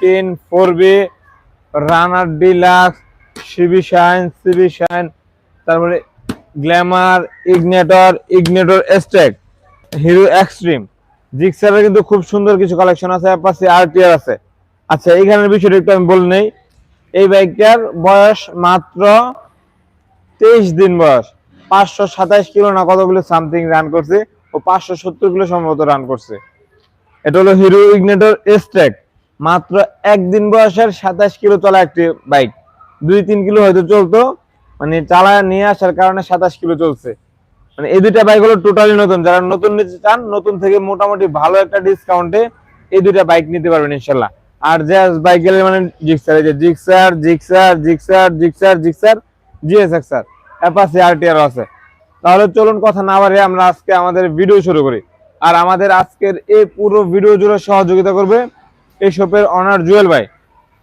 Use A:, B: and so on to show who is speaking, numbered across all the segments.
A: Fifteen four B runner deluxe CB shine CB shine তারপরে Glamour Ignitor Ignitor এস্টেক Hero extreme জিক্সারের কিন্তু খুব সুন্দর কিছু কালেকশন আছে, পাশে আরটিআর আছে। আচ্ছা এইখানের বিষয়টা একটু আমি বলে নেই। এই বাইকটার বয়স মাত্র তেইশ দিন বয়স। পাঁচশো সাতাইশ কিলো না কতগুলো সামথিং রান করছে, ও পাঁচশো সত্তর কিলো সম্ভবত রান করছে। এটা হলো হিরো ইগনেটর এস্টেক মাত্র একদিন বয়সের সাতাশ কিলো চলা একটি বাইক। দুই তিন কিলো হয়তো চলতো মানে চালায় নিয়ে আসার কারণে সাতাশ কিলো চলছে। মানে এই দুইটা বাইক হলো টোটালি নতুন। যারা নতুন নিতে চান, নতুন থেকে মোটামুটি ভালো একটা ডিসকাউন্টে এই দুইটা বাইক নিতে পারবেন ইনশাল্লাহ আর যে বাইক গেলে মানে জিক্সার, এই যে Gixxer Gixxer Gixxer Gixxer Gixxer GSXR Apache RTR আছে। তাহলে চলুন কথা না বাড়িয়ে আমরা আজকে আমাদের ভিডিও শুরু করি। আর আমাদের আজকের এই পুরো ভিডিও জুড়ে সহযোগিতা করবে এই শপের অনার জুয়েল ভাই।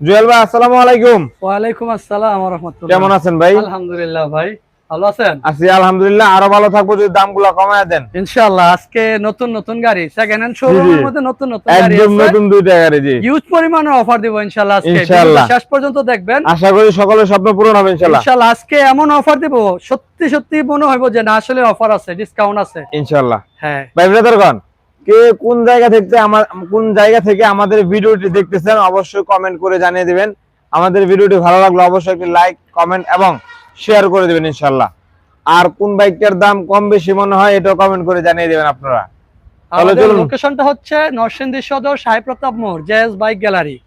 A: জুয়েল ভাই আসসালামু আলাইকুম।
B: ওয়ালাইকুম আসসালাম রহমতুল্লাহ।
A: কেমন আছেন ভাই?
B: আলহামদুলিল্লাহ ভাই ভালো আছেন?
A: আছি আলহামদুলিল্লাহ আরও ভালো থাকব যদি দামগুলো কমায় দেন।
B: ইনশাআল্লাহ আজকে নতুন নতুন গাড়ি সেকেন্ড হ্যান্ড শোরুমের মধ্যে নতুন নতুন গাড়ি
A: একদম নতুন দুইটা গাড়ি জি।
B: হিউজ পরিমাণে অফার দিব ইনশাআল্লাহ আজকে।
A: ইনশাআল্লাহ।
B: শেষ পর্যন্ত দেখবেন।
A: আশা করি সকলের স্বপ্ন পূরণ হবে ইনশাল্লাহ
B: ইনশাআল্লাহ আজকে এমন অফার দিব সত্যি সত্যি মনে হইব যে না আসলে অফার আছে ডিসকাউন্ট আছে।
A: ইনশাল্লাহ
B: হ্যাঁ।
A: ভাই ব্রাদারগণ কে কোন জায়গা থেকে আমার কোন জায়গা থেকে আমাদের ভিডিওটি দেখতেছেন অবশ্যই কমেন্ট করে জানিয়ে দিবেন। আমাদের ভিডিওটি ভালো লাগল অবশ্যই একটি লাইক কমেন্ট এবং শেয়ার করে দিবেন ইনশাল্লাহ আর কোন বাইকটার দাম কম বেশি মনে হয় এটাও কমেন্ট করে জানিয়ে দিবেন আপনারা।
B: লোকেশনটা হচ্ছে নরসিংদী সদর সাই প্রতাপ মোড় জেএস বাইক গ্যালারি।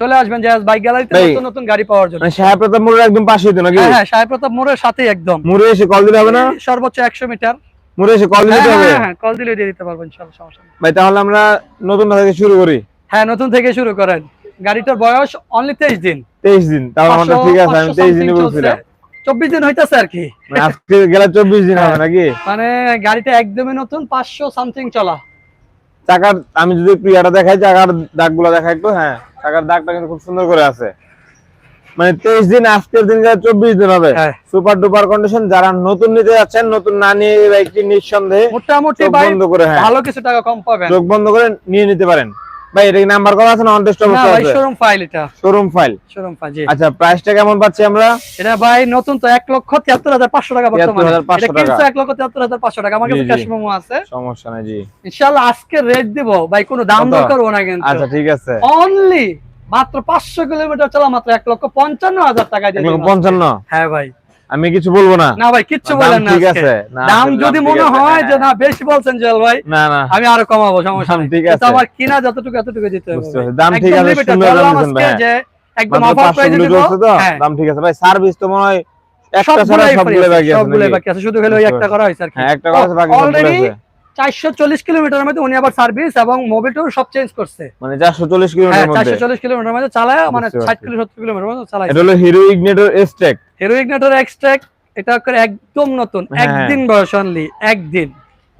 B: চলে আসবেন জেএস বাইক গ্যালারিতে নতুন নতুন গাড়ি পাওয়ার জন্য।
A: মানে সাহেব প্রতাপ মোড়ের একদম পাশেই তো নাকি?
B: হ্যাঁ সাহেব সাই প্রতাপ মোড়ের সাথেই একদম।
A: মুড়ে এসে কল দিতে হবে না?
B: সর্বোচ্চ একশো মিটার।
A: মুড়ে এসে কল
B: হ্যাঁ
A: দিতে হবে।
B: হ্যাঁ, হ্যাঁ কল দিলে দিয়ে দিতে পারব ইনশাআল্লাহ সমস্যা নেই।
A: ভাই তাহলে আমরা নতুন থেকে শুরু করি।
B: হ্যাঁ নতুন থেকে শুরু করেন। গাড়িটার বয়স অনলি তেইশ দিন।
A: তেইশ দিন তাহলে আমাদের ঠিক আছে আমি
B: পাঁচশো
A: তেইশ দিনই বলছিলাম
B: চলছে। চব্বিশ দিন হইতেছে আর কি।
A: মানে আজকে গেলে চব্বিশ দিন হবে
B: হ্যাঁ।
A: নাকি?
B: মানে গাড়িটা একদমই নতুন পাঁচশো সামথিং চলা।
A: চাকার আমি যদি একটু ইয়াটা দেখাই চাকার দাগগুলো দেখাই একটু হ্যাঁ চাকার দাগটা কিন্তু খুব সুন্দর করে আছে। মানে তেইশ দিন আজকের দিন চব্বিশ দিন হবে। সুপার ডুপার কন্ডিশন যারা নতুন নিতে যাচ্ছেন নতুন না নিয়ে এই বাইকটি নিঃসন্দেহে
B: মোটামুটি
A: বন্ধ করে হ্যাঁ।
B: ভালো কিছু টাকা কম পাবেন।
A: চোখ বন্ধ করে নিয়ে নিতে পারেন। ভাই এটা নাম্বার করা আছে না অনটেস্ট অবস্থা আছে?
B: শোরুম ফাইল এটা।
A: শোরুম ফাইল
B: শোরুম ফাইল জি।
A: আচ্ছা প্রাইসটা কেমন পাচ্ছি আমরা?
B: এটা ভাই নতুন তো লক্ষ তিয়াত্তর হাজার পাঁচশো টাকা বর্তমানে। এটা লক্ষ টাকা? আমার কাছে
A: জি, জি।
B: ক্যাশ মেমো আছে।
A: সমস্যা নাই জি।
B: ইনশাআল্লাহ আজকে রেট দিব। ভাই কোনো দাম
A: কত?
B: দর না কিন্তু।
A: আচ্ছা ঠিক আছে।
B: অনলি মাত্র পাঁচশো কিলোমিটার চলা মাত্র এক লক্ষ পঞ্চান্ন হাজার টাকা
A: পঞ্চান্ন?
B: হ্যাঁ ভাই।
A: আমি কিছু বলব না?
B: না ভাই কিচ্ছু বলেন না
A: ঠিক আছে।
B: দাম যদি মনে হয় যে। না বেশি বলছেন জেল ভাই
A: না না।
B: আমি আরও কমাবো সমস্যা নেই।
A: ঠিক আছে।
B: আমার কিনা যতটুকু এতটুকু দিতে হবে ভাই।
A: দাম ঠিক আছে, সুন্দর দাম দিয়েছেন ভাই।
B: একদম অফার
A: 500
B: প্রাইসে দিব হ্যাঁ।
A: দাম ঠিক আছে। ভাই সার্ভিস তো মনে হয় একটা ছাড়া সবগুলো বাকি
B: আছে, সবগুলাই বাকি আছে। শুধু হলো ওই একটা করা হয়েছে আর কি।
A: হ্যাঁ একটা কথা আছে বাকি সবগুলো
B: অলরেডি
A: আছে
B: চারশো চল্লিশ কিলোমিটারের মধ্যে উনি আবার সার্ভিস এবং মোবিলটাও সব চেঞ্জ করছে।
A: মানে 440
B: হ্যাঁ
A: কিলোমিটার মধ্যে?
B: চারশো চল্লিশ কিলোমিটার মধ্যে চালায় মানে
A: বুঝতে
B: ষাট
A: পারছি।
B: কিলো সত্তর কিলোমিটার মধ্যে চালায়।
A: এটা হলো Hero Ignitor Xtec
B: Hero Ignitor extract এটা করে একদম নতুন
A: হ্যাঁ।
B: একদিন বয়স অনলি একদিন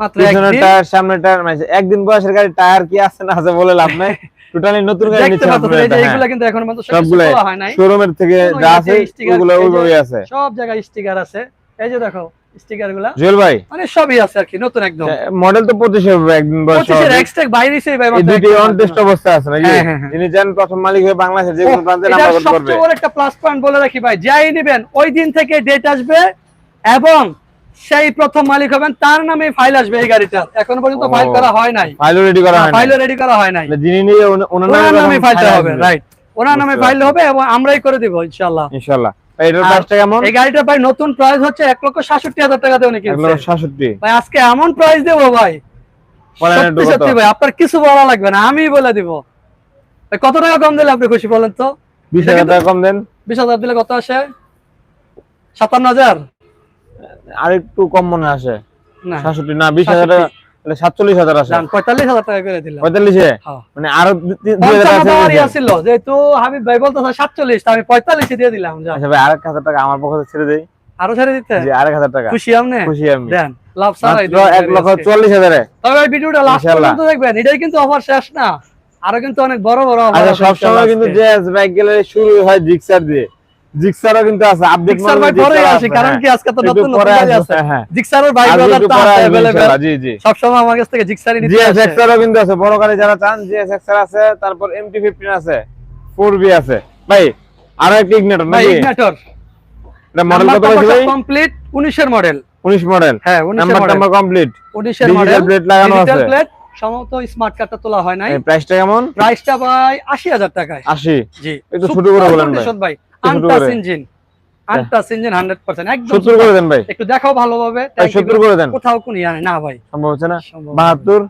B: মাত্র একদিন।
A: টায়ার মানে একদিন বয়সের গাড়ি টায়ার কি আছে না আছে বলে লাভ নাই। টোটালি নতুন গাড়ি
B: দেখতে
A: নিচ্ছে
B: পাচ্ছেন এই যে এইগুলা কিন্তু এখন পর্যন্ত হয় নাই।
A: শোরুমের থেকে
B: কোনো
A: যা আছে ওগুলো ওইভাবেই আছে।
B: সব জায়গায় স্টিকার আছে। এই যে দেখো স্টিকার
A: জুয়েল ভাই।
B: মানে সবই আছে আর কি নতুন একদম।
A: মডেল তো পঁচিশে হবে একদিন বয়স
B: পঁচিশের
A: হবে।
B: এক্সট্রাক্ট বাইরে সেই ভাই
A: দুটি অন টেস্ট অবস্থা আছে নাকি?
B: হ্যাঁ, হ্যাঁ, হ্যাঁ।
A: যিনি প্রথম মালিক হয়ে বাংলাদেশের যে কোনো প্রান্তে নাম্বার করতে পারবে।
B: সবচেয়ে বড় একটা প্লাস পয়েন্ট বলে রাখি ভাই। যাই নেবেন ওই দিন থেকে ডেট আসবে এবং সেই প্রথম মালিক হবেন তার নামে ফাইল আসবে এই গাড়িটা। এখন পর্যন্ত ফাইল করা হয় নাই।
A: ফাইল রেডি করা হয়
B: ফাইল রেডি করা হয় নাই।
A: যিনি নিয়ে ওনার নামে
B: ফাইলটা হবে রাইট ওনার নামে ফাইল হবে এবং আমরাই করে দিব ইনশাআল্লাহ।
A: ইনশাআল্লাহ।
B: আপনার কিছু বলা লাগবে না আমি বলে দিব। কত টাকা কম দিলে আপনি খুশি বলেন তো?
A: 20000 টাকা কম দেন।
B: 20000 দিলে কত আসে? 57000
A: আর একটু কম মনে আসে।
B: না।
A: বিশ হাজার
B: 20000 টাকা
A: আমার ছেড়ে
B: আরও ছেড়ে দিতে?
A: টাকা।
B: লাভ তবে ভিডিওটা কিন্তু শেষ না। আরও কিন্তু অনেক বড় বড়
A: সব
B: সময়
A: কিন্তু শুরু হয় জিক্সার দিয়ে। জিক্সারও কিন্তু আছে আপডেট
B: জিক্সার ভাই পরে আসি কারণ কি আজকে তো নতুন নতুন আছে।
A: হ্যাঁ।
B: জিক্সারের বাজার
A: একটু
B: তো আছে।
A: ইনশাআল্লাহ, জি জি।
B: সবসময় আমার কাছ থেকে জিক্সারই নিতে।
A: এক্সআরও কিন্তু আছে বড় গাড়ি যারা চান জিএস এক্সআর আছে তারপর এমটি ফিফটিন আছে ফোর আছে। ভাই আরও একটা ইগনেটর
B: ভাই
A: নাকি?
B: ইগনিটর
A: এটা মডেল কত ভাই?
B: কমপ্লিট 19 এর মডেল
A: 19 মডেল
B: হ্যাঁ 19 এর মডেল
A: নাম্বার কমপ্লিট
B: 19 এর মডেল
A: plate লাগানো আছে।
B: প্লেট সম্ভবত স্মার্ট কার্ডটা তোলা হয় নাই।
A: প্রাইসটা কেমন?
B: প্রাইসটা ভাই 80000 টাকায়।
A: 80
B: জি।
A: একটু ছোট করে বলেন ভাই। করে।
B: ইঞ্জিন। আনটাচ ইঞ্জিন 100% একদম
A: 70 করে দেন ভাই।
B: একটু দেখাও ভালোভাবে।
A: ভাই 70 করে দেন।
B: কোথাও কোন ইয়া না ভাই।
A: সম্ভব হচ্ছে না? 72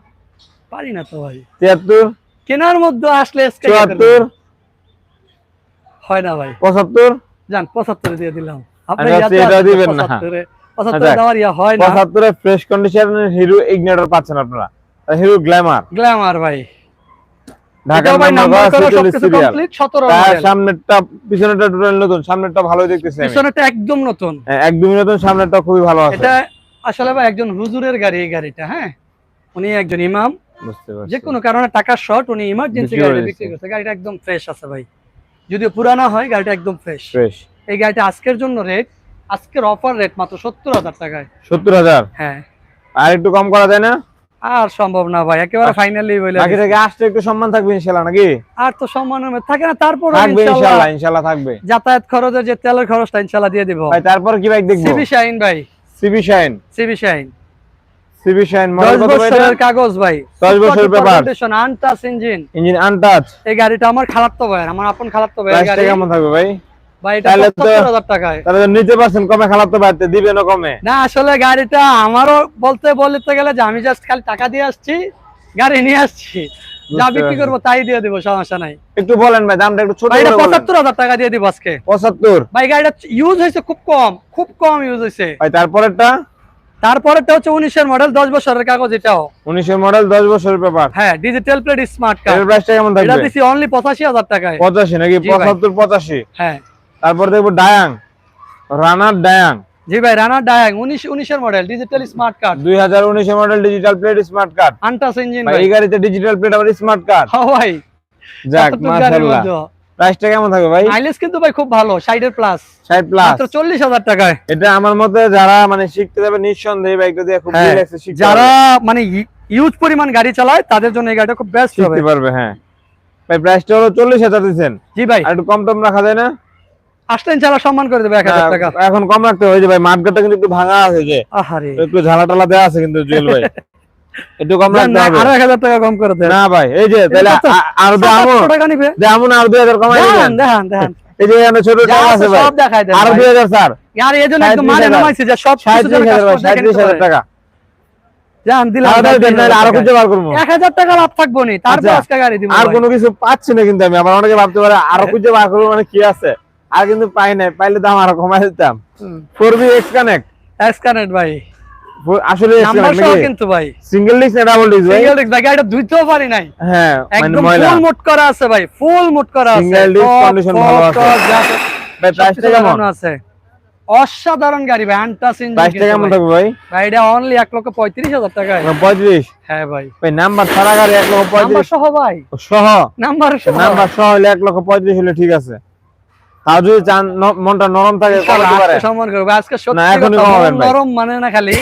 B: পারি না তো ভাই।
A: 73
B: কেনার মধ্যে আসলে escape করে দেব।
A: 74
B: হয় না ভাই।
A: 75
B: যান 75 দিয়ে দিলাম।
A: আমি
B: ইয়াতে
A: ভাবছি এটা দিবেন না।
B: 75 75
A: আচ্ছা।
B: দেওয়ার ইয়া হয় না।
A: 75 এ ফ্রেশ কন্ডিশনের হিরো ইগনিটর পাচ্ছেন আপনারা। হিরো গ্ল্যামার
B: গ্ল্যামার ভাই।
A: ঢাকা
B: এটাও ভাই নাম্বার করা
A: সিরিয়াল
B: সবকিছু কমপ্লিট 17
A: তার
B: মডেল
A: সামনেরটা পিছনেরটা টোটাল নতুন সামনেরটা ভালোই দেখতেছি
B: পিছনেরটা একদম নতুন।
A: হ্যাঁ, একদমই নতুন সামনেরটা খুবই ভালো আছে।
B: এটা আসলে ভাই একজন হুজুরের গাড়ি এই গাড়িটা হ্যাঁ? উনি একজন ইমাম। যে কোনো কারণে টাকা শর্ট উনি ইমার্জেন্সি গাড়িটা বিক্রি করছে। গাড়িটা একদম ফ্রেশ আছে ভাই। যদিও পুরানা হয় গাড়িটা একদম ফ্রেশ
A: ফ্রেশ
B: এই গাড়িটা আজকের জন্য রেট আজকের অফার রেট মাত্র সত্তর হাজার টাকায়।
A: 70000
B: হ্যাঁ।
A: আর একটু কম করা যায় না?
B: আর সম্ভব না ভাই একেবারে ফাইনালি বলে
A: বাকি থেকে আসতে একটু সম্মান থাকবে ইনশাআল্লাহ নাকি?
B: আর তো সম্মানের মধ্যে থাকে না তারপর
A: থাকবে ইনশাআল্লাহ ইনশাআল্লাহ থাকবে।
B: যাতায়াত খরচের যে তেলের খরচটা ইনশাল্লাহ দিয়ে দিব।
A: ভাই তারপর কি বাইক দেখব?
B: সিবি শাইন ভাই।
A: CB Shine.
B: CB Shine.
A: CB Shine model কত ভাই
B: কাগজ ভাই।
A: দশ বছরের paper
B: untouch engine
A: engine untouch
B: এই গাড়িটা আমার খালাতো ভাই আমার আপন খালাতো ভাইয়ের
A: প্রাইসটা
B: গাড়ি।
A: কেমন থাকবে ভাই।
B: ভাই এটা
A: তাহলে তো-
B: পঁচাত্তর হাজার টাকায়।
A: তাহলে নিতে পারছেন কমে খালাতে পারতে দিবেন কমে।
B: না আসলে গাড়িটা আমারও বলতে বলতে গেলে যে আমি জাস্ট খালি টাকা দিয়ে আসছি গাড়ি নিয়ে আসছি। যা বিক্রি করব তাই দিয়ে দিব সমস্যা নাই।
A: একটু বলেন ভাই দামটা একটু ছোট
B: এটা
A: করে বলেন।
B: পঁচাত্তর হাজার টাকা দিয়ে দিব আজকে।
A: 75
B: ভাই গাড়িটা ইউজ হয়েছে খুব কম খুব কম ইউজ হয়েছে।
A: ভাই তারপরেরটা?
B: তারপরেটা হচ্ছে উনিশের মডেল দশ বছরের কাগজ এটাও।
A: 19 এর মডেল 10 বছরের পেপার
B: হ্যাঁ ডিজিটাল প্লেট স্মার্ট
A: এর
B: কার্ড
A: প্রাইসটা কেমন
B: এটা দিছি অনলি পঁচাশি হাজার টাকায়।
A: 85 নাকি
B: জি ভাই।
A: 75 85
B: হ্যাঁ।
A: তারপর দেখব ডায়াং রানার ডায়াং
B: জি ভাই রানার ডায়াং উনিশ উনিশের মডেল ডিজিটাল স্মার্ট কার্ড
A: 2019 এর model digital plate smart card
B: untouch engine
A: ভাই এই গাড়িতে ডিজিটাল প্লেট আবার স্মার্ট কার্ড
B: হ্যাঁ ভাই
A: যাক মাশাআল্লাহ। প্রাইসটা কেমন থাকবে ভাই?
B: মাইলেজ কিন্তু ভাই খুব ভালো সাইডের প্লাস
A: 60 প্লাস
B: মাত্র চল্লিশ হাজার টাকায়।
A: এটা আমার মতে যারা মানে শিখতে যাবে নিঃসন্দেহে বাইকটা দিয়ে খুব রিল্যাক্সে শিখতে
B: যারা মানে ইউজ পরিমাণ গাড়ি চালায় তাদের জন্য এই গাড়িটা খুব বেস্ট হবে।
A: শিখতে পারবে হ্যাঁ। ভাই প্রাইসটা হলো 40000 দিবেন
B: জি ভাই।
A: আর একটু কম টম রাখা যায় না?
B: সম্মান করে দেবে টাকা।
A: এখন কম রাখতে যে ভাই মার্কেটটা কিন্তু একটু ভাঙা আছে যে।
B: আহারে।
A: একটু ঝালা টালা দেওয়া আছে কিন্তু জুয়েল ভাই। একটু কম রাখতে হবে।
B: আরও এক হাজার টাকা কম করে দেন।
A: না ভাই এই যে তাহলে
B: এটা তো
A: আ- আরও দামও
B: টাকা নিবে।
A: যেমন আর দুই হাজার কমাই
B: দেখান
A: দিবেন।
B: দেখান দেখান।
A: এই যে এখানে ছোট টাকা
B: আছে
A: আছে ভাই।
B: সব দেখাই দেন
A: আরও
B: ভাই।
A: স্যার।
B: আর এই জন্য একদম মানে নামাইছে যে সব
A: ভাই। টাকা।
B: দিলাম
A: আরও বার করব।
B: টাকা লাভ থাকব নি। তারপর
A: আচ্ছা,
B: আজকে গাড়ি দিব
A: আর কোনো কিছু পাচ্ছি না কিন্তু আমি আবার অনেকে ভাবতে পারে আরও খুঁজে বার করব মানে কি আছে? আর কিন্তু পাই নাই পাইলে দাম আরও কমাই দিতাম। Four B X connect
B: X connect ভাই।
A: আসলে
B: নাম্বার সহ কিন্তু ভাই।
A: সিঙ্গেল ডিস্ক না ডাবল ডিস্ক
B: সিঙ্গেল ডিস্ক ভাই গাড়িটা ধুইতেও পারি নাই।
A: হ্যাঁ মানে
B: একদম ফুল মোট করা আছে ভাই ফুল মোট করা আছে।
A: Single disc
B: Top,
A: ভালো আছে।
B: top, যা আছে,
A: ভাই
B: সবকিছু
A: প্রাইসটা কেমন?
B: লাগানো আছে। অসাধারণ গাড়ি ভাই আনটাস
A: প্রাইসটা কেমন থাকবে ভাই?
B: ভাই। এটা অনলি এক লক্ষ পঁয়ত্রিশ হাজার টাকায়।
A: পঁয়ত্রিশ।
B: হ্যাঁ ভাই।
A: ভাই নাম্বার গাড়ি লক্ষ
B: সহ ভাই।
A: সহ?
B: নাম্বার সহ।
A: নাম্বার সহ হলে এক লক্ষ পঁয়ত্রিশ হলে ঠিক আছে। তাও যদি চান মনটা নরম থাকে
B: সম্মান করব। আজকে সত্যি মন। নরম মানে না খালি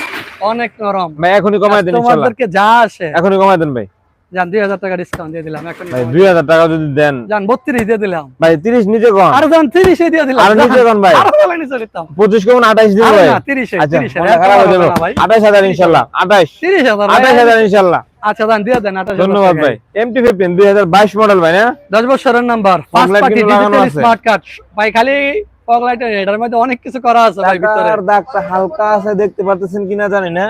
B: অনেক নরম।
A: ভাই এখনই কমাই দেন
B: তোমাদেরকে যা আসে।
A: এখনই কমাই দেন ভাই।
B: যান দুই হাজার টাকা ডিসকাউন্ট দিয়ে দিলাম এখন
A: দুই হাজার টাকা যদি দেন।
B: যান বত্রিশ দিয়ে দিলাম।
A: ভাই তিরিশ নিচে কম
B: আর যান তিরিশে দিয়ে দিলাম।
A: আর নিচে
B: যান,
A: ভাই?
B: আরও ভালো নিচে দিতাম
A: পঁচিশ কমন আঠাইশ দিন ভাই।
B: তিরিশে,
A: আচ্ছা
B: তিরিশে,
A: মনটা
B: এত
A: খারাপ
B: বড়
A: যাবে।
B: না ভাই।
A: আঠাইশ হাজার ইনশাল্লাহ আঠাইশ
B: তিরিশ হাজার
A: আঠাইশ হাজার ইনশাল্লাহ।
B: আচ্ছা দান দিয়ে দেন
A: ধন্যবাদ ভাই। এমটি ফিফটিন দুই হাজার বাইশ মডেল ভাই না?
B: দশ বছরের নাম্বার। স্মার্ট কার্ড ভাই খালি এটার মধ্যে অনেক কিছু করা আছে ভাই ভিতরে।
A: দাগটা হালকা আছে দেখতে পারতেছেন কিনা জানি না।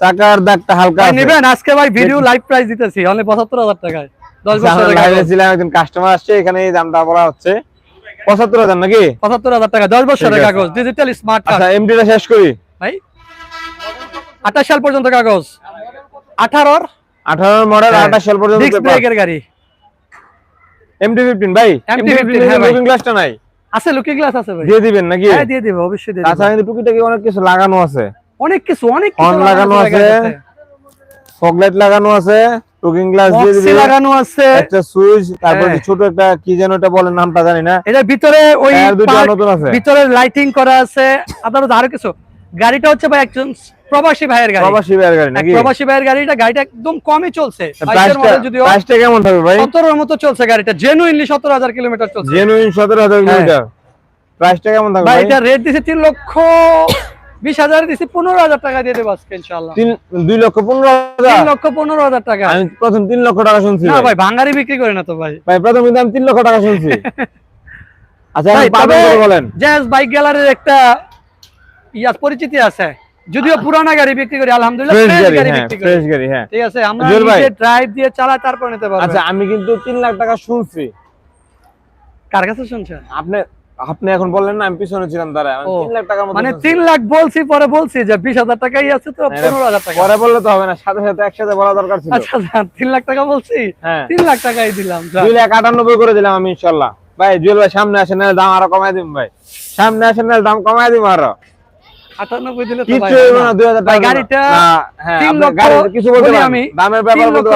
A: চাকার দাগটা হালকা
B: নেবেন আজকে ভাই ভিডিও লাইভ প্রাইস দিতেছি অনলি পঁচাত্তর হাজার টাকায়। দশ
A: আচ্ছা, আমরা
B: বছরের
A: লাইভে। ছিলাম একজন কাস্টমার আসছে এখানে এই দামটা বলা হচ্ছে। পঁচাত্তর হাজার নাকি?
B: পঁচাত্তর হাজার টাকা দশ বছরের
A: ঠিক
B: কাগজ ডিজিটাল স্মার্ট কার্ড
A: আচ্ছা এমটিটা শেষ করি।
B: ভাই আঠাশ সাল পর্যন্ত কাগজ। আঠারোর?
A: আঠারো মডেল
B: হ্যাঁ,
A: আঠাশ সাল পর্যন্ত
B: ডিস্ক ব্রেকের গাড়ি।
A: এমটি ফিফটিন ভাই?
B: MT-15 হ্যাঁ ভাই।
A: ফিফটিন গ্লাসটা নাই।
B: আছে লুকিং গ্লাস আছে ভাই।
A: দিয়ে দিবেন নাকি?
B: হ্যাঁ দিয়ে দিবে অবশ্যই দিয়ে দিবে
A: কিন্তু টুকিটাকি অনেক কিছু লাগানো আছে।
B: অনেক কিছু অনেক
A: লাগানো আছে।
B: গাড়িতে।
A: ফগ লাইট লাগানো আছে টুকিং গ্লাস দিয়ে দিবে
B: লাগানো আছে।
A: একটা সুইচ তারপর
B: হ্যাঁ।
A: ছোট একটা কি যেন এটা বলে নামটা জানি না।
B: এটার ভিতরে ওই
A: নতুন আছে।
B: ভিতরে লাইটিং করা আছে। আপনার আরও কিছু। গাড়িটা হচ্ছে ভাই একজন প্রবাসী ভাইয়ের গাড়ি।
A: প্রবাসী ভাইয়ের গাড়ি নাকি?
B: প্রবাসী ভাইয়ের গাড়িটা গাড়িটা একদম কমই চলছে। যদিও।
A: প্রাইসটা কেমন থাকবে ভাই?
B: মতো চলছে গাড়িটা। জেনুইনলি সতেরো হাজার কিলোমিটার চলছে।
A: জেনুইন সতেরো হাজার কিলোমিটার। প্রাইসটা কেমন থাকবে
B: ভাই
A: ভাই?
B: এটা রেট দিছে তিন লক্ষ বিশ হাজার দিছি পনেরো হাজার টাকা দিয়ে দেবো আজকে ইনশাল্লাহ
A: তিন দুই লক্ষ পনেরো
B: তিন
A: হাজার
B: লক্ষ পনেরো হাজার টাকা।
A: আমি প্রথম তিন লক্ষ টাকা শুনছি
B: না
A: ভাই।
B: ভাঙ্গারি বিক্রি করে না তো ভাই।
A: ভাই প্রথম কিন্তু আমি তিন লক্ষ টাকা শুনছি। আচ্ছা বলেন?
B: জ্যাজ বাইক গ্যালারির একটা ইয়া পরিচিতি আছে। যদিও পুরানা গাড়ি বিক্রি করি আলহামদুলিল্লাহ ঠিক আছে আমরা ড্রাইভ দিয়ে চালাই তারপর নিতে পারব
A: আচ্ছা আমি কিন্তু তিন লাখ টাকা শুনছি।
B: কার কাছে শুনছেন?
A: আপনি আপনি এখন বললেন না আমি পিছনে ছিলাম দাঁড়া
B: ও,
A: তিন লাখ টাকার মতো
B: মানে। তিন লাখ বলছি পরে বলছি যে বিশ হাজার টাকাই আছে তো পনেরো হাজার টাকা।
A: পরে বললে তো হবে না সাথে সাথে একসাথে বলা দরকার ছিল।
B: আচ্ছা যান, তিন লাখ টাকা বলছি?
A: হ্যাঁ।
B: তিন লাখ টাকাই দিলাম।
A: দুই লাখ আটানব্বই করে দিলাম আমি ইনশাল্লাহ। ভাই জুয়েল ভাই সামনে আসেন দাম আরও কমাই দিন ভাই। সামনে আসেন দাম কমাই দিন আরও।
B: আটানব্বই দিলে তো ভাই
A: কিছু
B: হয় না।
A: টাকা
B: গাড়িটা
A: হ্যাঁ, কিছু বলতে
B: আমি,
A: দামের বলতে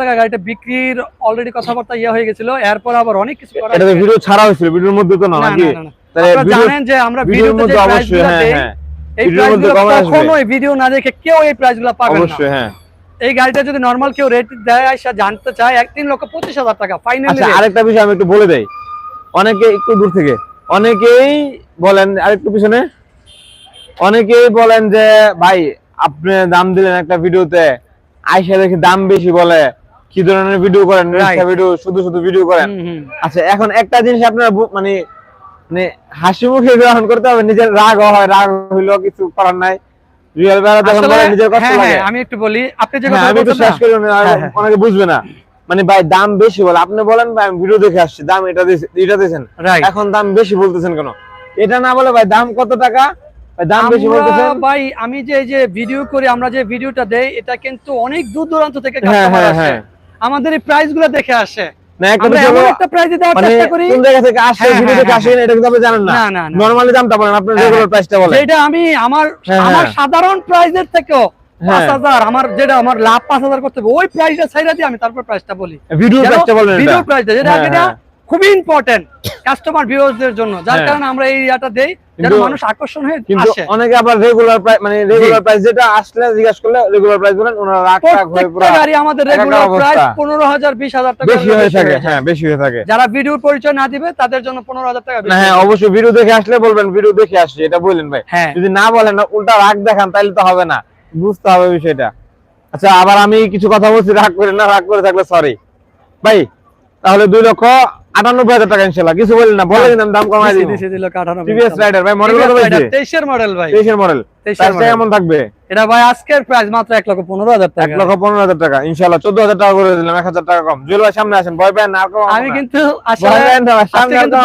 B: টাকা গাড়িটা বিক্রির অলরেডি কথাবার্তা ইয়ে হয়ে গেছিল এরপর আবার অনেক কিছু করা
A: এটা ভিডিও ছাড়া হয়েছিল ভিডিওর মধ্যে তো না
B: না, না,
A: নাকি?
B: না, না।
A: তাহলে ভিডিও
B: জানেন যে আমরা
A: ভিডিওর মধ্যে অবশ্যই হ্যাঁ হ্যাঁ।
B: এই প্রাইসগুলো কখনোই ভিডিও না দেখে কেউ এই প্রাইসগুলো পাবেন না।
A: অবশ্যই হ্যাঁ।
B: এই গাড়িটা যদি নরমাল কেউ রেট দেয় আসা জানতে চায় এক তিন লক্ষ পঁচিশ হাজার টাকা ফাইনালি
A: আচ্ছা আরেকটা বিষয় আমি একটু বলে দেই। অনেকে একটু দূর থেকে অনেকেই বলেন আরেকটু পিছনে। অনেকেই বলেন যে ভাই আপনি দাম দিলেন একটা ভিডিওতে। আইসা দেখি দাম বেশি বলে। কি ধরনের ভিডিও করেন? ভিডিও শুধু শুধু ভিডিও করেন? আচ্ছা এখন একটা জিনিস আপনার মানে মানে হাসি মুখে গ্রহণ করতে হবে নিজের রাগ হয়। রাগ হইল কিছু করার নাই। রিয়েল বেলা
B: আসলে
A: বলে নিজের কষ্ট
B: হ্যাঁ,
A: লাগে।
B: হ্যাঁ, আমি একটু বলি আপনি যে
A: হ্যাঁ,
B: কথা বলছেন
A: শেষ
B: না,
A: করি না,
B: হ্যাঁ।
A: অনেকে বুঝবে না। মানে ভাই দাম বেশি বলে। আপনি বলেন ভাই আমি ভিডিও দেখে আসছি। দাম এটা এটা দিয়েছেন এখন দাম বেশি বলতেছেন কেন? এটা না বলে ভাই দাম কত টাকা? দাম বেশি বলতেছেন?
B: ভাই আমি যে যে ভিডিও করি আমরা যে ভিডিওটা দেই এটা কিন্তু অনেক দূর দূরান্ত থেকে কাস্টমার আসে। আমাদের এই প্রাইসগুলো দেখে আসে।
A: না একটা
B: আমরা আমি। সাধারণ প্রাইসের থেকেও
A: হ্যাঁ।
B: পাঁচ হাজার আমার যেটা আমার লাভ পাঁচ হাজার করতে হবে ওই প্রাইসটা ছাইরা দিয়ে আমি তারপর প্রাইসটা বলি।
A: ভিডিও প্রাইসটা
B: যেটা
A: হ্যাঁ, হ্যাঁ।
B: খুবই ইম্পর্টেন্ট কাস্টমার ভিউয়ারদের জন্য। যার। কারণে আমরা এই ইয়াটা দেই।
A: কিন্তু-
B: মানুষ আকর্ষণ হয়ে
A: কিন্তু অনেকে আবার রেগুলার মানে রেগুলার প্রাইস যেটা আসলে জিজ্ঞাসা করলে রেগুলার প্রাইস বলেন ওনারা রাগ রাগ হয়ে পুরো
B: গাড়ি আমাদের রেগুলার প্রাইস পনেরো হাজার টাকা
A: বেশি হয়ে থাকে হ্যাঁ বেশি হয়ে থাকে।
B: যারা ভিডিওর পরিচয় না দিবে তাদের জন্য পনেরো হাজার টাকা বেশি
A: হ্যাঁ অবশ্যই ভিডিও দেখে আসলে বলবেন ভিডিও দেখে আসছি এটা বললেন ভাই।
B: হ্যাঁ।
A: যদি না বলেন না উল্টা রাগ দেখান তাহলে তো হবে না। বুঝতে হবে বিষয়টা। আচ্ছা আবার আমি কিছু কথা বলছি রাগ করে না রাগ করে থাকলে সরি ভাই তাহলে দুই লক্ষ আটানব্বই হাজার টাকা ইনশাল্লাহ। কিছু বললেন না বলে দিলাম দাম কমাই
B: দিছি,
A: দিব।
B: দিছি, দিল কাঠানো
A: টিভিএস রাইডার ভাই মডেল কত পাইছে?
B: তেইশের মডেল ভাই।
A: তেইশের মডেল
B: 23 এর
A: প্রাইসটা
B: model।
A: কেমন থাকবে?
B: এটা ভাই আজকের প্রাইস মাত্র এক লক্ষ পনেরো হাজার
A: এক লক্ষ পনেরো হাজার টাকা ইনশাল্লাহ চোদ্দ হাজার টাকা করে দিলাম এক হাজার টাকা কম। জুয়েল ভাই সামনে আসেন ভয় পায় না
B: আমি কিন্তু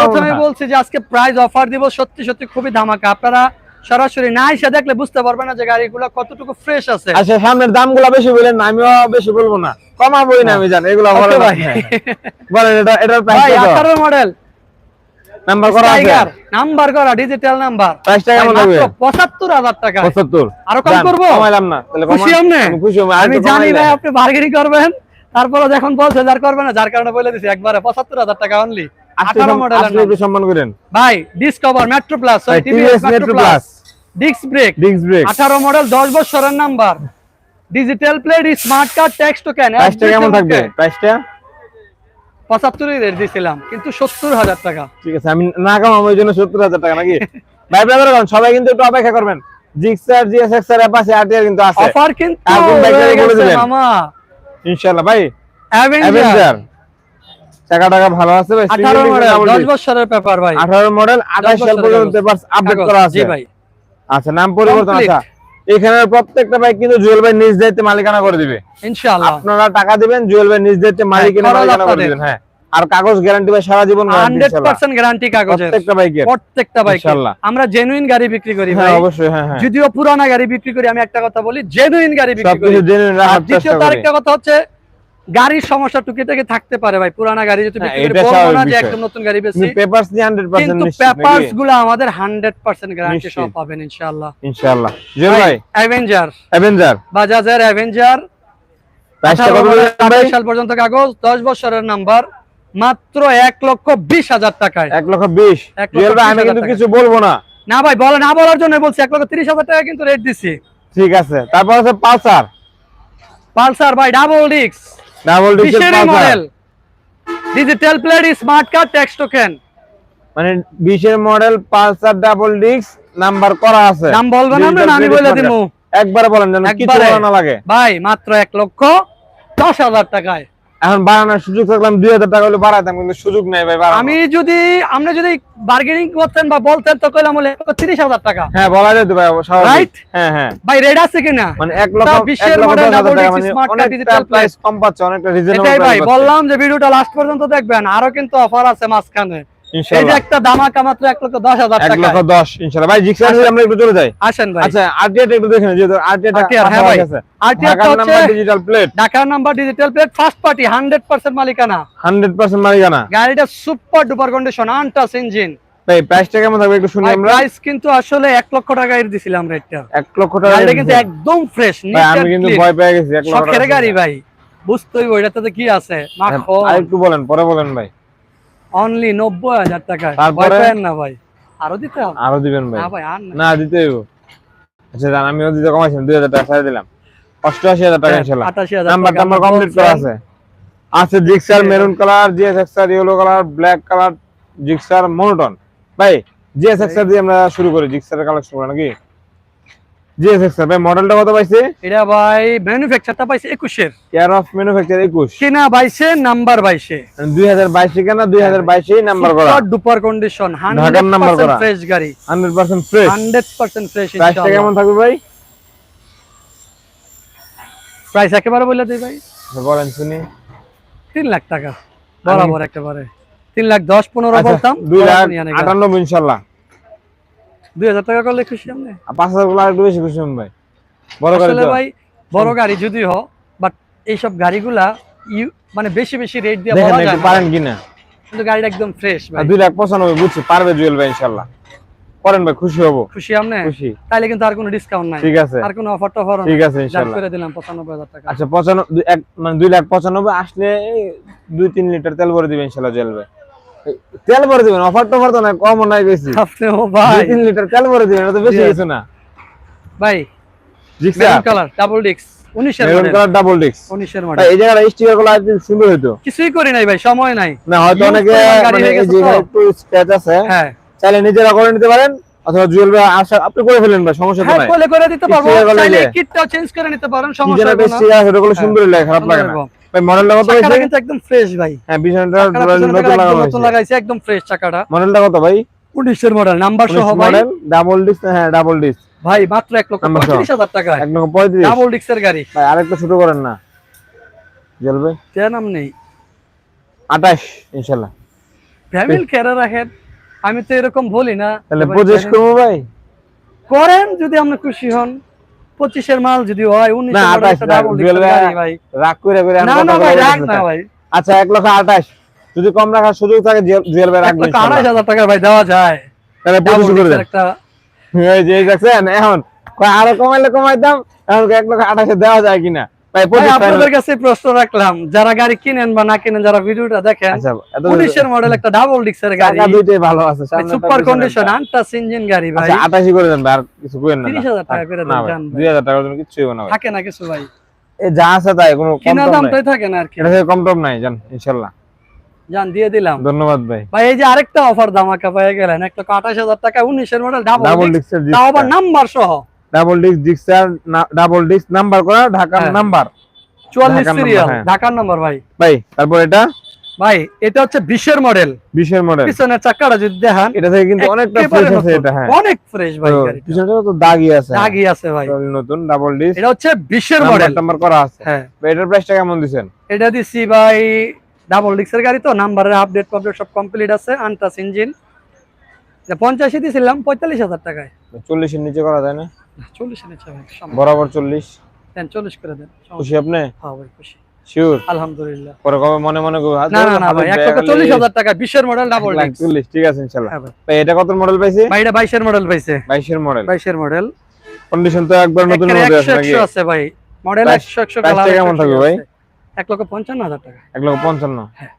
B: প্রথমে বলছি যে আজকে প্রাইস অফার দিব সত্যি সত্যি খুবই ধামাকা। আপনারা সরাসরি না এসে দেখলে বুঝতে পারবেন না যে গাড়িগুলো কতটুকু ফ্রেশ আছে।
A: আচ্ছা সামনের দামগুলো বেশি বলেন না আমিও বেশি বলব না। কমাবোই না আমি জানি এগুলো
B: ভাই।
A: বলেন এটা এটার প্রাইস
B: ভাই
A: কত?
B: আঠারো মডেল
A: নাম্বার করা আছে?
B: নাম্বার করা ডিজিটাল নাম্বার
A: প্রাইসটা কেমন লাগবে
B: পঁচাত্তর হাজার টাকা।
A: 75
B: আরও কম করব?
A: কমাইলাম না। তাহলে
B: খুশি আপনি?
A: আমি খুশি আমি
B: জানি ভাই আপনি বার্গেনিং করবেন। তারপরে যখন বলছে যার করবে না যার কারণে বলে দিছি একবারে পঁচাত্তর হাজার টাকা অনলি আঠারো মডেল
A: একটু সম্মান করেন।
B: ভাই Discover Metro Plus
A: TVS Metro Plus,
B: disc brake
A: disc brake
B: আঠারো মডেল দশ বছরের number digital plate smart card tax token
A: প্রাইসটা কেমন থাকবে? প্রাইসটা
B: পঁচাত্তরই রেট দিয়েছিলাম কিন্তু সত্তর হাজার টাকা।
A: ঠিক আছে আমি না কামাবো ওই জন্য সত্তর হাজার টাকা নাকি? ভাই ব্রাদার সবাই কিন্তু একটু অপেক্ষা করবেন। জিক্সার জিএসএক্সআর অ্যাপ আছে আরটিআর কিন্তু আছে।
B: অফার কিন্তু
A: আর কোন বলে দিবেন?
B: মামা।
A: ইনশাআল্লাহ ভাই।
B: অ্যাভেঞ্জার
A: টাকা টাকা ভালো আছে ভাই।
B: আঠারো মডেল দশ বছরের পেপার ভাই।
A: 18 মডেল 28 সাল পর্যন্ত। পেপারস আপডেট করা আছে।
B: জি ভাই।
A: আচ্ছা নাম পরিবর্তন। আচ্ছা। এখানের প্রত্যেকটা বাইক কিন্তু জুয়েল ভাই নিজ দায়িত্বে মালিকানা করে দিবে।
B: ইনশাআল্লাহ।
A: আপনারা টাকা দিবেন জুয়েল ভাই নিজ দায়িত্বে মালিকানা করে। দিবেন হ্যাঁ। আর কাগজ গ্যারান্টি ভাই সারা জীবন গ্যারান্টি
B: হান্ড্রেড
A: ইনশাআল্লাহ।
B: পার্সেন্ট গ্যারান্টি কাগজ
A: প্রত্যেকটা বাইকের
B: প্রত্যেকটা বাইক
A: ইনশাআল্লাহ।
B: আমরা জেনুইন গাড়ি বিক্রি করি
A: হ্যাঁ
B: ভাই।
A: অবশ্যই হ্যাঁ হ্যাঁ।
B: যদিও পুরানা গাড়ি বিক্রি করি আমি একটা কথা বলি জেনুইন গাড়ি বিক্রি করি।
A: সবকিছু জেনুইন রাখার চেষ্টা করি।
B: দ্বিতীয় আরেকটা কথা হচ্ছে গাড়ির সমস্যা টুকিটাকি থাকতে পারে ভাই পুরানা গাড়ি
A: হ্যাঁ,
B: বিক্রি করি
A: এটা
B: বলব না
A: স্বাভাবিক
B: যে
A: বিষয়।
B: একদম নতুন গাড়ি বেশি
A: পেপারস দিয়ে 100%
B: কিন্তু পেপারসগুলো আমাদের হান্ড্রেড পার্সেন্ট গ্যারান্টি সহ
A: নিশ্চিত।
B: পাবেন ইনশাআল্লাহ।
A: ইনশাআল্লাহ। ভাই
B: অ্যাভেঞ্জার
A: অ্যাভেঞ্জার
B: বাজাজের অ্যাভেঞ্জার সাল পর্যন্ত কাগজ দশ বছরের নাম্বার মাত্র এক লক্ষ বিশ হাজার টাকায়।
A: 1 লক্ষ 20
B: এক লক্ষ
A: জুয়েল আমি কিন্তু কিছু বলব না।
B: না ভাই বলে না বলার জন্য বলছি এক লক্ষ তিরিশ হাজার টাকা কিন্তু রেট দিছি।
A: ঠিক আছে। তারপর আছে পালসার।
B: পালসার ভাই ডাবল ডিক্স
A: double Pulsar
B: model digital plate smart card tax token
A: মানে বিশের মডেল পালসার ডাবল ডিক্স নাম্বার করা আছে।
B: নাম বলবেন না
A: Digital
B: আমি বলে দিমু।
A: একবার বলেন যেন কিছু না লাগে।
B: ভাই মাত্র এক লক্ষ দশ হাজার টাকায়।
A: এখন বাড়ানোর সুযোগ থাকলাম দুই হাজার টাকা হলে বাড়াতাম কিন্তু সুযোগ নেই ভাই।
B: আমি যদি আমরা যদি বার্গেনিং করতেন বা বলতেন তো কইলাম বলে তিরিশ হাজার টাকা।
A: হ্যাঁ বলা যেত ভাই
B: Right?
A: হ্যাঁ হ্যাঁ।
B: ভাই রেড আছে কিনা?
A: মানে এক লক্ষ
B: বিশ্বের
A: মডেল
B: digital
A: প্রাইস কম পাচ্ছে অনেকটা রিজনেবল
B: ভাই বললাম যে ভিডিওটা লাস্ট পর্যন্ত দেখবেন আরও কিন্তু অফার আছে মাঝখানে। একটা দামাকা মাত্র এক লক্ষ দশ হাজার টাকা
A: লক্ষ ইনশাআল্লাহ। ভাই জিক্সার। আমরা একটু চলে যাই।
B: আসেন ভাই।
A: আচ্ছা আরটিআর একটু দেখেন যেহেতু আরটিআর
B: হ্যাঁ ভাই। আরটিআর হচ্ছে
A: ডিজিটাল প্লেট
B: ঢাকার number digital plate first party hundred percent মালিকানা।
A: 100% মালিকানা।
B: গাড়িটা super duper condition untouch engine
A: ভাই প্রাইসটা কেমন থাকবে একটু শুনি আমরা?
B: প্রাইস কিন্তু আসলে লক্ষ টাকায় দিছিলাম রেটটা
A: এক লক্ষ টাকা
B: কিন্তু একদম ফ্রেশ
A: ভাই আমি কিন্তু ভয় পেয়ে গেছি লক্ষ টাকা
B: গাড়ি ভাই বুঝতেই কি আছে? মাখন।
A: আর একটু বলেন পরে বলেন ভাই।
B: অনলি নব্বই হাজার টাকা
A: তারপরে?
B: ভয় পেয়েন না ভাই। আরও দিতে হবে?
A: আরও দিবেন ভাই।
B: না ভাই আর না।
A: দিতে আচ্ছা জান আমিও দিতে কমাইছেন দুই হাজার টাকা ছাড়ে দিলাম। অষ্টআশি হাজার টাকা ইনশাল্লাহ
B: আটাশি হাজার
A: নাম্বার
B: টাকা
A: টাম্বার
B: আপনি
A: কমপ্লিট করা আছে। আছে Gixxer maroon colour GSXR yellow colour black colour Gixxer monotone. ভাই জিএসএক্সআর দিয়ে আমরা শুরু করি জিক্সারের কালেকশন করা নাকি? জিএসএক্সআর ভাই মডেলটা কত পাইছে?
B: এটা ভাই ম্যানুফ্যাকচারটা পাইছে একুশের।
A: কেয়ার অফ ম্যানুফ্যাকচার একুশ।
B: কিনা বাইশে নাম্বার বাইশে।
A: দুই হাজার কেনা দুই হাজার নাম্বার করা।
B: ডুপার কন্ডিশন
A: ঢাকার number করা।
B: ফ্রেশ গাড়ি।
A: Hundred percent fresh
B: hundred percent fresh
A: প্রাইসটা কেমন থাকবে ভাই?
B: প্রাইস একেবারে বলে দিই ভাই।
A: বলেন শুনি।
B: তিন লাখ টাকা। বরাবর একেবারে। লাখ
A: আচ্ছা,
B: বলতাম।
A: লাখ
B: দুই হাজার টাকা করলে খুশি আপনি
A: আর পাঁচ হাজারগুলো একটু বেশি খুশি ভাই। বড় গাড়ি।
B: ভাই বড় গাড়ি যদি হোক বাট এইসব গাড়িগুলা ইউ মানে বেশি বেশি রেট দিয়ে
A: দেখেন
B: বলা যায়
A: পারেন কিনা।
B: কিন্তু গাড়িটা একদম ফ্রেশ ভাই।
A: দুই লাখ পঁচানব্বই বুঝছি পারবে জুয়েল ভাই ইনশাল্লাহ করেন ভাই খুশি হব।
B: খুশি আপনি
A: খুশি।
B: তাইলে কিন্তু আর কোনো ডিসকাউন্ট নাই।
A: ঠিক আছে।
B: আর কোনো অফার টফার
A: ঠিক আছে
B: জান
A: ইনশাল্লাহ
B: করে দিলাম পঁচানব্বই হাজার টাকা।
A: আচ্ছা পঁচানব্বই এক মানে দুই লাখ পঁচানব্বই আসলে এই দুই তিন লিটার তেল ভরে দিবেন ইনশাল্লাহ জুয়েল ভাই। তেল ভরে দিবেন অফার টফার তো না কম নাই বেশি।
B: আপনি ও ভাই।
A: দুই তিন লিটার তেল ভরে দিবেন এটা তো বেশি। কিছু না।
B: ভাই মেরুন কালার ডাবল ডিক্স উনিশের
A: maroon
B: model
A: colour double disc
B: উনিশের
A: ভাই
B: মডেল
A: এই জায়গাটা স্টিকারগুলো একটু সুন্দর হইতো।
B: কিছুই করি নাই ভাই সময় নাই।
A: না হয়তো অনেকে মানে
B: হয়ে
A: জায়গায় একটু স্ক্র্যাচ আছে।
B: হ্যাঁ।
A: চাইলে নিজেরা করে নিতে পারেন অথবা জুয়েল ভাই আসা আপনি করে ফেলেন ভাই সমস্যা তো
B: হ্যাঁ
A: নাই।
B: কোলে করে দিতে পারব। চাইলে কিটটাও চেঞ্জ করে নিতে পারেন সমস্যা
A: যেন
B: হবে
A: একটা
B: না।
A: sticker আছে ওগুলো
B: হ্যাঁ।
A: সুন্দর লাগে খারাপ লাগে না। ভাই মডেলটা কত
B: চাকাটা
A: হয়েছে?
B: কিন্তু একদম ফ্রেশ ভাই।
A: হ্যাঁ নতুন
B: নতুন লাগাইছে একদম ফ্রেশ চাকাটা।
A: মডেলটা কত ভাই?
B: মডেল নাম্বার সহ ভাই।
A: মডেল ডাবল ডিস্ক হ্যাঁ ডাবল ডিস্ক
B: ভাই মাত্র এক লক্ষ
A: Number সহ।
B: পঁয়ত্রিশ হাজার টাকা।
A: এক লক্ষ পঁয়ত্রিশ।
B: ডাবল ডিক্সের গাড়ি।
A: ভাই আরেকটা ছোট করেন না। জ্বলবে।
B: তে নাম নেই।
A: আঠাশ ইনশাল্লাহ
B: ফ্যামিলি খেয়াল রাখেন। আমি তো এরকম বলি না।
A: তাহলে
B: জানেন-
A: করব ভাই?
B: করেন যদি আপনি খুশি হন। পঁচিশের মাল যদি হয় উনিশ
A: না, 28
B: ডাবল
A: জুয়েল ভাই,
B: গাড়ি ভাই।
A: রাগ করে করে
B: না না ভাই রাখ না ভাই।
A: আচ্ছা এক লক্ষ আঠাশ। যদি কম রাখার সুযোগ থাকে জুয়েল- জুয়েল ভাই রাখবেন
B: আড়াইশ হাজার টাকা ভাই দেওয়া যায়।
A: তাহলে পঁচিশ করে দেন।
B: একটা
A: এই যে দেখছেন এখন আরও কমাইলে কমাইতাম এখন এক লক্ষ আঠাশে দেওয়া যায় কিনা?
B: আপনাদের কাছে প্রশ্ন রাখলাম যারা গাড়ি কিনেন বা না কিনেন যারা ভিডিওটা দেখেন
A: আচ্ছা
B: উনিশের মডেল একটা ডাবল ডিক্সের গাড়ি।
A: দুইটাই ভালো আছে
B: সুপার কন্ডিশন আনটাস ইঞ্জিন গাড়ি ভাই।
A: আচ্ছা আটাশি করে দেন ভাই আর কিছু করেন না।
B: 30,000 টাকা করে দেন,
A: ভাই, দুই হাজার টাকার জন্য কিচ্ছু না
B: থাকে না কিছু ভাই।
A: যা আছে তাই কোনো
B: কিনা
A: টম নাই।
B: থাকে না আর কি।
A: এটা কম টম নাই জান ইনশাল্লাহ।
B: জান দিয়ে দিলাম।
A: ধন্যবাদ ভাই।
B: ভাই এই যে আরেকটা অফার দামাকা পেয়ে গেলেন এক লক্ষ আঠাশ হাজার টাকা উনিশের মডেল
A: ডাবল
B: তাও আবার নাম্বার সহ।
A: Double disc Gixxer double disc number করা ঢাকার
B: হ্যাঁ।
A: নাম্বার।
B: চুয়াল্লিশ
A: ঢাকার
B: সিরিয়াল
A: হ্যাঁ।
B: ঢাকার নাম্বার ভাই।
A: ভাই তারপর এটা?
B: ভাই এটা হচ্ছে বিশের মডেল
A: বিশের মডেল
B: পিছনের চাকাটা যদি দেখান
A: এটা থেকে কিন্তু অনেকটা ফ্রেশ আছে। এটা হ্যাঁ।
B: অনেক ফ্রেশ ভাই।
A: পিছনটা তো দাগই আছে।
B: দাগি আছে ভাই।
A: নতুন ডাবল ডিস্ক
B: এটা হচ্ছে বিশের
A: নাম্বার
B: মডেল
A: নাম্বার করা আছে।
B: হ্যাঁ।
A: ভাই, এটার প্রাইসটা কেমন দিবেন
B: এটা দিছি ভাই ডাবল ডিক্সের গাড়ি তো নাম্বারের আপডেট পাবডেট সব কমপ্লিট আছে আনটাস ইঞ্জিন পঞ্চাশি দিয়েছিলাম পঁয়তাল্লিশ হাজার টাকায়।
A: চল্লিশের নিচে করা যায় না?
B: চল্লিশ
A: বরাবর চল্লিশ?
B: দেন চল্লিশ করে দেন।
A: খুশি আপনি?
B: হ্যাঁ ভাই খুশি।
A: শিওর
B: আলহামদুলিল্লাহ।
A: পরে কবে মনে মনে
B: না না না ভাই এক
A: ব্যাগ
B: লক্ষ
A: হলে
B: চল্লিশ হাজার টাকা বিশের মডেল ডাবল
A: এক লাখ
B: ডিক্স
A: চল্লিশ ঠিক আছে ইনশাল্লাহ।
B: হ্যাঁ ভাই।
A: এটা কত মডেল পাইছে?
B: ভাই এটা বাইশের মডেল পাইছে।
A: বাইশের মডেল
B: বাইশের মডেল
A: কন্ডিশন তো একবার নতুন
B: একশো
A: আছে নাকি?
B: একশো আছে ভাই। মডেল
A: Price-
B: একশো একশো
A: price টা
B: কালার
A: কেমন থাকবে ভাই?
B: এক লক্ষ পঞ্চান্ন হাজার টাকা।
A: এক লক্ষ পঞ্চান্ন।
B: হ্যাঁ।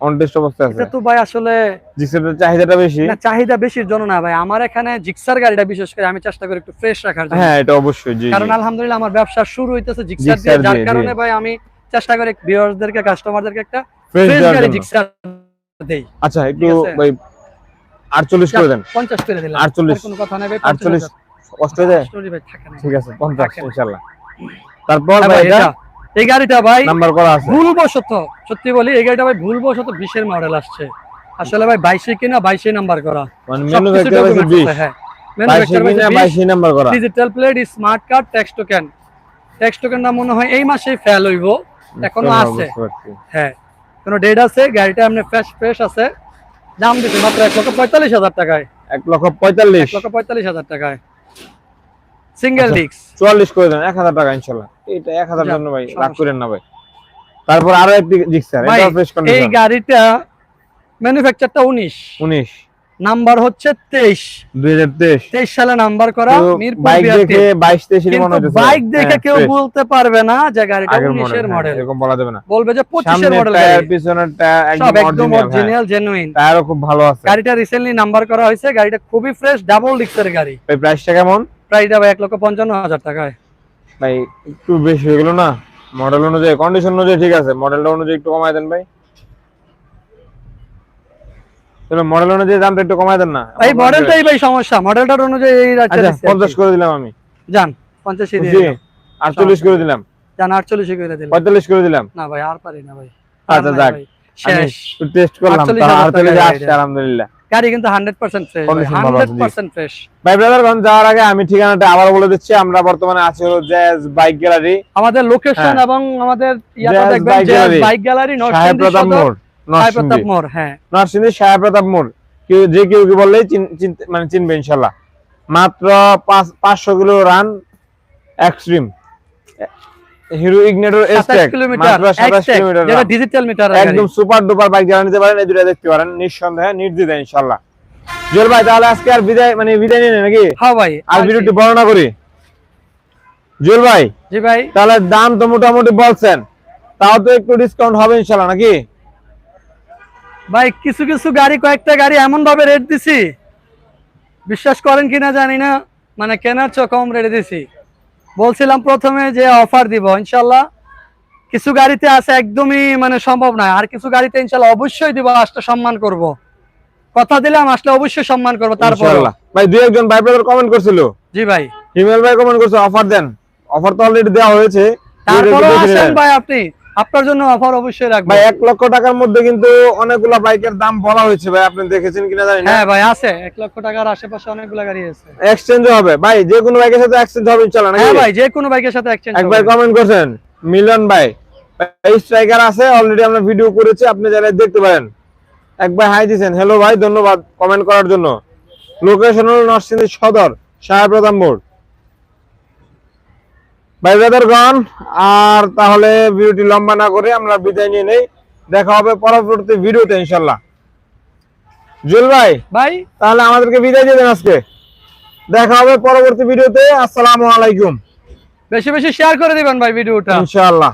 A: ভাই, অন টেস্ট অবস্থায় আছে।
B: এটা তো ভাই আসলে
A: জিক্সারের চাহিদাটা বেশি।
B: না চাহিদা বেশির জন্য না ভাই। আমার এখানে জিক্সার গাড়িটা বিশেষ করে আমি চেষ্টা করি একটু ফ্রেশ রাখার জন্য।
A: হ্যাঁ এটা অবশ্যই জি
B: কারণ আলহামদুলিল্লাহ আমার ব্যবসা শুরু হইতেছে জিক্সার দিয়ে যার কারণে ভাই আমি চেষ্টা করি ভিউয়ারদেরকে কাস্টমারদেরকে একটা ফ্রেশ গাড়ি জিক্সার দেই।
A: আচ্ছা একটু ভাই আটচল্লিশ করে দেন।
B: 50 করে দিলাম।
A: 48
B: কোনো কথা নাই ভাই
A: আটচল্লিশ
B: 50
A: কষ্ট হয়ে যায়? ঠিক আছে পঞ্চাশ
B: রাখেন।
A: ইনশাল্লাহ তারপর
B: হ্যাঁ
A: ভাই এটা
B: এই গাড়িটা ভাই
A: নাম্বার করা আছে।
B: ভুলবশত সত্যি বলি এই গাড়িটা ভাই ভুলবশত বিশের মডেল আসছে। আসলে ভাই বাইশে কিনা বাইশে নাম্বার করা।
A: মানে ম্যানুফ্যাকচার আছে
B: documents
A: বিশ।
B: আছে, হ্যাঁ।
A: বাইশে কিনা বাইশে নাম্বার করা।
B: Digital plate smart card tax token tax টোকেনটা মনে হয় এই মাসেই ফেল হইব।
A: এখনও
B: আছে। হ্যাঁ। কোনো ডেট আছে? গাড়িটা আপনি ফ্রেশ ফ্রেশ আছে। দাম দিচ্ছে মাত্র এক লক্ষ পঁয়তাল্লিশ হাজার টাকায়।
A: এক লক্ষ পঁয়তাল্লিশ।
B: এক লক্ষ পঁয়তাল্লিশ হাজার টাকায়। সিঙ্গেল ডিস্ক
A: চুয়াল্লিশ করে দেন এক হাজার টাকা ইনশাল্লাহ। এটা এক হাজার
B: যাক,
A: জন্য ভাই রাগ করেন না ভাই। তারপর আরও একটি জিক্সার এটা ফ্রেশ
B: এই গাড়িটা ম্যানুফ্যাকচারটা উনিশ।
A: উনিশ।
B: নাম্বার হচ্ছে তেইশ।
A: দুই হাজার তেইশ।
B: তেইশ সালে নাম্বার করা মিরপুর
A: বাইক। দেখে বাইশ তেইশ মনে হচ্ছে
B: বাইক দেখে কেউ বলতে পারবে না যে গাড়িটা
A: আগের
B: উনিশের
A: মডেল এরকম বলা যাবে না।
B: বলবে যে পঁচিশের
A: সামনের
B: মডেল
A: টায়ার পিছনের টায়ার একদম অরিজিনাল
B: অরিজিনাল জেনুইন
A: টায়ারও খুব ভালো আছে।
B: গাড়িটা রিসেন্টলি নাম্বার করা হয়েছে গাড়িটা খুবই ফ্রেশ ডাবল ডিক্সের গাড়ি।
A: ভাই প্রাইসটা কেমন?
B: প্রাইসটা ভাই এক লক্ষ পঞ্চান্ন হাজার টাকায়।
A: ভাই একটু বেশি হয়ে গেল না? মডেল অনুযায়ী কন্ডিশন অনুযায়ী ঠিক আছে মডেলটা অনুযায়ী একটু কমায় দেন ভাই। তাহলে মডেল অনুযায়ী দামটা একটু কমায় দেন না?
B: এই মডেলটাই ভাই সমস্যা মডেলটার অনুযায়ী এই
A: আচ্ছা
B: দিচ্ছি আর
A: পঞ্চাশ
B: কি।
A: করে দিলাম আমি।
B: যান পঞ্চাশে দিয়ে
A: জি
B: দিলাম।
A: আটচল্লিশ করে দিলাম।
B: যান আটচল্লিশে করে দিলাম।
A: পঁয়তাল্লিশ করে দিলাম।
B: না ভাই আর পারি না ভাই।
A: আচ্ছা, যাক।
B: শেষ।
A: টেস্ট করলাম
B: 48,000
A: তার
B: টাকা
A: আটচল্লিশে আসছে আলহামদুলিল্লাহ।
B: গাড়ি কিন্তু ফ্রেশ ফ্রেশ
A: ভাই যাওয়ার আগে আমি ঠিকানাটা আবার বলে দিচ্ছি। আমরা বর্তমানে আছি হলো জ্যাজ বাইক গ্যালারি
B: আমাদের লোকেশন
A: হ্যাঁ।
B: এবং আমাদের ইয়াটা দেখবেন
A: Bike
B: বাইক গ্যালারি
A: মোড় নরসিংদী।
B: মোড় হ্যাঁ।
A: নরসিংদী সাহেব মোড়। কেউ যে কেউ কি বললেই মানে চিনবে মাত্র পাঁচ পাঁচশো kilo run Xtreme Hero Ignitor Xtec
B: kilometre
A: মাত্র সাতাশ কিলোমিটার
B: যেটা ডিজিটাল মিটার
A: একদম সুপার ডুপার বাইক যারা নিতে পারেন এই দুটা দেখতে পারেন। নিঃসন্দেহে নির্দ্বিধায় ইনশাল্লাহ জুয়েল ভাই তাহলে আজকে আর বিদায় মানে বিদায় নিয়ে নাকি?
B: হ্যাঁ ভাই
A: আর ভিডিওটি বর্ণনা করি। জুয়েল ভাই
B: জি ভাই।
A: তাহলে দাম তো মোটামুটি বলছেন। তাও তো একটু ডিসকাউন্ট হবে ইনশাল্লাহ নাকি?
B: ভাই কিছু কিছু গাড়ি কয়েকটা গাড়ি এমন ভাবে রেট দিছি। বিশ্বাস করেন কিনা জানি না। মানে কেনার চেয়ে কম রেটে দিছি। বলছিলাম প্রথমে যে অফার দিব ইনশাল্লাহ। কিছু গাড়িতে আছে একদমই মানে সম্ভব নয়। আর কিছু গাড়িতে ইনশাল্লাহ অবশ্যই দিব আসলে সম্মান করব। কথা দিলাম আসলে অবশ্যই সম্মান করব তারপর
A: ভাই দুই একজন ভাই ব্রাদার কমেন্ট করছিল।
B: জি ভাই।
A: হিমেল ভাই কমেন্ট করছে অফার দেন। অফার তো অলরেডি দেওয়া হয়েছে।
B: তারপরে আসেন ভাই আপনি। আপনার জন্য অফার অবশ্যই রাখব।
A: ভাই এক লক্ষ টাকার মধ্যে কিন্তু অনেকগুলো বাইকের দাম বলা হয়েছে ভাই আপনি দেখেছেন কিনা জানি না।
B: হ্যাঁ ভাই আছে। এক লক্ষ টাকার আশেপাশে অনেকগুলো গাড়ি আছে।
A: এক্সচেঞ্জ হবে। ভাই যে কোনো বাইকের সাথে এক্সচেঞ্জ হবে ইনশাল্লাহ নাকি?
B: হ্যাঁ ভাই যে কোনো বাইকের সাথে এক্সচেঞ্জ
A: এক ভাই কমেন্ট করছেন মিলন ভাই স্ট্রাইকার আছে অলরেডি আমরা ভিডিও করেছি আপনি যারা দেখতে পারেন। একবার হাই দিছেন হ্যালো ভাই ধন্যবাদ কমেন্ট করার জন্য। লোকেশন হলো নরসিংদী সদর সাহেব প্রধান মোড় ভাই ব্রাদারগণ আর তাহলে ভিডিওটি লম্বা না করে আমরা বিদায় নিয়ে নেই। দেখা হবে পরবর্তী ভিডিওতে ইনশাল্লাহ জুল ভাই
B: ভাই।
A: তাহলে আমাদেরকে বিদায় দিয়ে দেন আজকে। দেখা হবে পরবর্তী ভিডিওতে। আসসালামু আলাইকুম।
B: বেশি বেশি শেয়ার করে দিবেন ভাই ভিডিওটা।
A: ইনশাআল্লাহ।